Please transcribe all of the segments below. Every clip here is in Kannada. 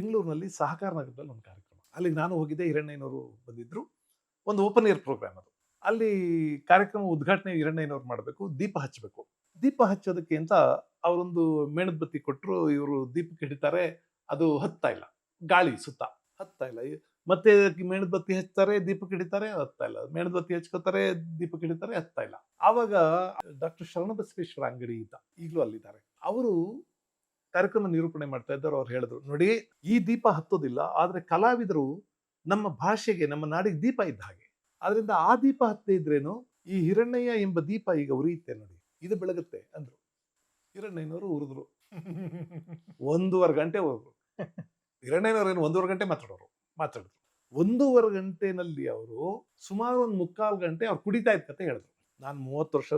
ಬೆಂಗಳೂರಿನಲ್ಲಿ ಸಹಕಾರ ನಗರದಲ್ಲಿ ಒಂದು ಕಾರ್ಯಕ್ರಮ. ಅಲ್ಲಿ ನಾನು ಹೋಗಿದ್ದೆ, ಹಿರಣ್ಣಯ್ಯನವರು ಬಂದಿದ್ದರು ಒಂದು ಓಪನ್ ಏರ್ ಪ್ರೋಗ್ರಾಮ್ ಅದು. ಅಲ್ಲಿ ಕಾರ್ಯಕ್ರಮ ಉದ್ಘಾಟನೆ ಹಿರಣ್ಣಯ್ಯನವ್ರು ಮಾಡಬೇಕು, ದೀಪ ಹಚ್ಚಬೇಕು. ದೀಪ ಹಚ್ಚೋದಕ್ಕೆ ಅಂತ ಅವರೊಂದು ಮೇಣದ ಬತ್ತಿ ಕೊಟ್ಟರು ಇವರು ದೀಪಕ್ಕೆ ಹಿಡಿತಾರೆ, ಅದು ಹತ್ತಾ ಇಲ್ಲ. ಗಾಳಿ ಸುತ್ತ. ಹತ್ತಾ ಇಲ್ಲ. ಮತ್ತೆ ಮೇಣದ ಬತ್ತಿ ಹಚ್ತಾರೆ, ದೀಪಕ್ಕೆ ಹಿಡಿತಾರೆ, ಹತ್ತಾ ಇಲ್ಲ. ಮೇಣದ ಬತ್ತಿ ಹಚ್ಕೋತಾರೆ, ದೀಪಕ್ಕೆ ಹಿಡಿತಾರೆ, ಹತ್ತಾ ಇಲ್ಲ. ಆವಾಗ ಡಾಕ್ಟರ್ ಶರಣಬಸವೇಶ್ವರ ಅಂಗಡಿ ಇದ್ದ ಈಗಲೂ ಅಲ್ಲಿದ್ದಾರೆ. ಅವರು ಕಾರ್ಯಕ್ರಮ ನಿರೂಪಣೆ ಮಾಡ್ತಾ ಇದ್ದಾರೆ ಅವ್ರು ಹೇಳಿದ್ರು. ನೋಡಿ, ಈ ದೀಪ ಹತ್ತೋದಿಲ್ಲ, ಆದರೆ ಕಲಾವಿದರು ನಮ್ಮ ಭಾಷೆಗೆ, ನಮ್ಮ ನಾಡಿಗೆ ದೀಪ ಇದ್ದ ಹಾಗೆ. ಆದ್ರಿಂದ ಆ ದೀಪ ಹತ್ತೇ ಇದ್ರೇನು ಈ ಹಿರಣ್ಣಯ್ಯ ಎಂಬ ದೀಪ ಈಗ ಉರಿಯುತ್ತೆ ನೋಡಿ. ಇದು ಬೆಳಗುತ್ತೆ ಅಂದ್ರು. ಹಿರಣ್ಣಯ್ಯನವರು ಉರಿದ್ರು. ಒಂದೂವರೆ ಗಂಟೆ ಉರಿದ್ರು ಹಿರಣ್ಣಯ್ಯನವ್ರು ಏನು ಒಂದೂವರೆ ಗಂಟೆ ಮಾತಾಡೋರು? ಮಾತಾಡಿದ್ರು. ಒಂದೂವರೆ ಗಂಟೆನಲ್ಲಿ ಅವರು ಸುಮಾರು ಒಂದು ಮುಕ್ಕಾಲು ಗಂಟೆ ಅವ್ರು ಕುಡಿತಾ ಇದ್ದ ಕತೆ ಹೇಳಿದ್ರು. ನಾನು ಮೂವತ್ತು ವರ್ಷ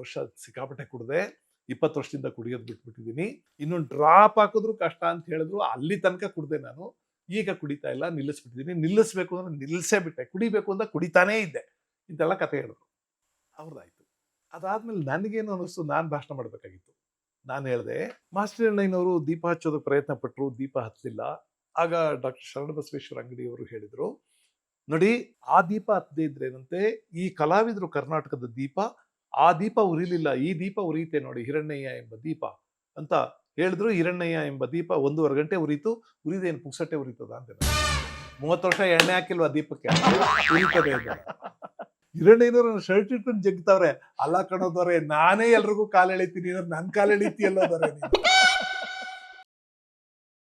ವರ್ಷ ಸಿಕ್ಕಾಪಟ್ಟೆ ಕುಡ್ದೆ. ಇಪ್ಪತ್ತು ವರ್ಷದಿಂದ ಕುಡಿಯೋದು ಬಿಟ್ಬಿಟ್ಟಿದ್ದೀನಿ. ಇನ್ನೊಂದು ಡ್ರಾಪ್ ಹಾಕಿದ್ರು ಕಷ್ಟ ಅಂತ ಹೇಳಿದ್ರು, ಅಲ್ಲಿ ತನಕ ಕುಡ್ದೆ ನಾನು. ಈಗ ಕುಡಿತಾ ಇಲ್ಲ, ನಿಲ್ಲಿಸ್ಬಿಟ್ಟಿದ್ದೀನಿ. ನಿಲ್ಲಿಸ್ಬೇಕು ಅಂದ್ರೆ ನಿಲ್ಲಿಸೇ ಬಿಟ್ಟೆ. ಕುಡಿಬೇಕು ಅಂತ ಕುಡಿತಾನೇ ಇದ್ದೆ. ಇಂತೆಲ್ಲ ಕತೆ ಹೇಳಿದ್ರು. ಅವ್ರದ್ದಾಯ್ತು. ಅದಾದ್ಮೇಲೆ ನನಗೇನು ಅನ್ನಿಸ್ತು ನಾನು ಭಾಷಣ ಮಾಡಬೇಕಾಗಿತ್ತು. ನಾನು ಹೇಳಿದೆ, ಮಾಸ್ಟರ್ ಅಣ್ಣಯ್ಯನವರು ದೀಪ ಹಚ್ಚೋದಕ್ಕೆ ಪ್ರಯತ್ನ ಪಟ್ಟರು ದೀಪ ಹತ್ತಲಿಲ್ಲ ಆಗ ಡಾಕ್ಟರ್ ಶರಣಬಸವೇಶ್ವರ ಅಂಗಡಿಯವರು ಹೇಳಿದರು, ನೋಡಿ, ಆ ದೀಪ ಹತ್ತದೇ ಇದ್ರೇನಂತೆ, ಈ ಕಲಾವಿದರು ಕರ್ನಾಟಕದ ದೀಪ ಆ ದೀಪ ಉರಿಲಿಲ್ಲ, ಈ ದೀಪ ಉರಿಯುತ್ತೆ ನೋಡಿ ಹಿರಣ್ಣಯ್ಯ ಎಂಬ ದೀಪ ಅಂತ ಹೇಳಿದ್ರು. ಹಿರಣ್ಣಯ್ಯ ಎಂಬ ದೀಪ ಒಂದೂವರೆ ಗಂಟೆ ಉರಿತು. ಉರಿದೇನು ಪುಕ್ಸಟ್ಟೆ ಉರಿತದ ಅಂತ ಮೂವತ್ತು ವರ್ಷ ಎಣ್ಣೆ ಹಾಕಿಲ್ವಾ ದೀಪಕ್ಕೆ? ಉರಿತದೆ ಹಿರಣ್ಣಯ್ಯನವ್ರು ಹಿರಣ್ಣಯ್ಯನವರು ಶರ್ಟ್ ಇಟ್ಕೊಂಡು ಜಗ್ತಾವ್ರೆ. ಅಲ್ಲ ಕಣೋದವ್ರೆ ನಾನೇ ಎಲ್ರಿಗೂ ಕಾಲು ಎಳಿತೀನಿ ನನ್ ಕಾಲು ಎಳಿತೀಯಲ್ಲೋದವ್ರೆ ನೀನು.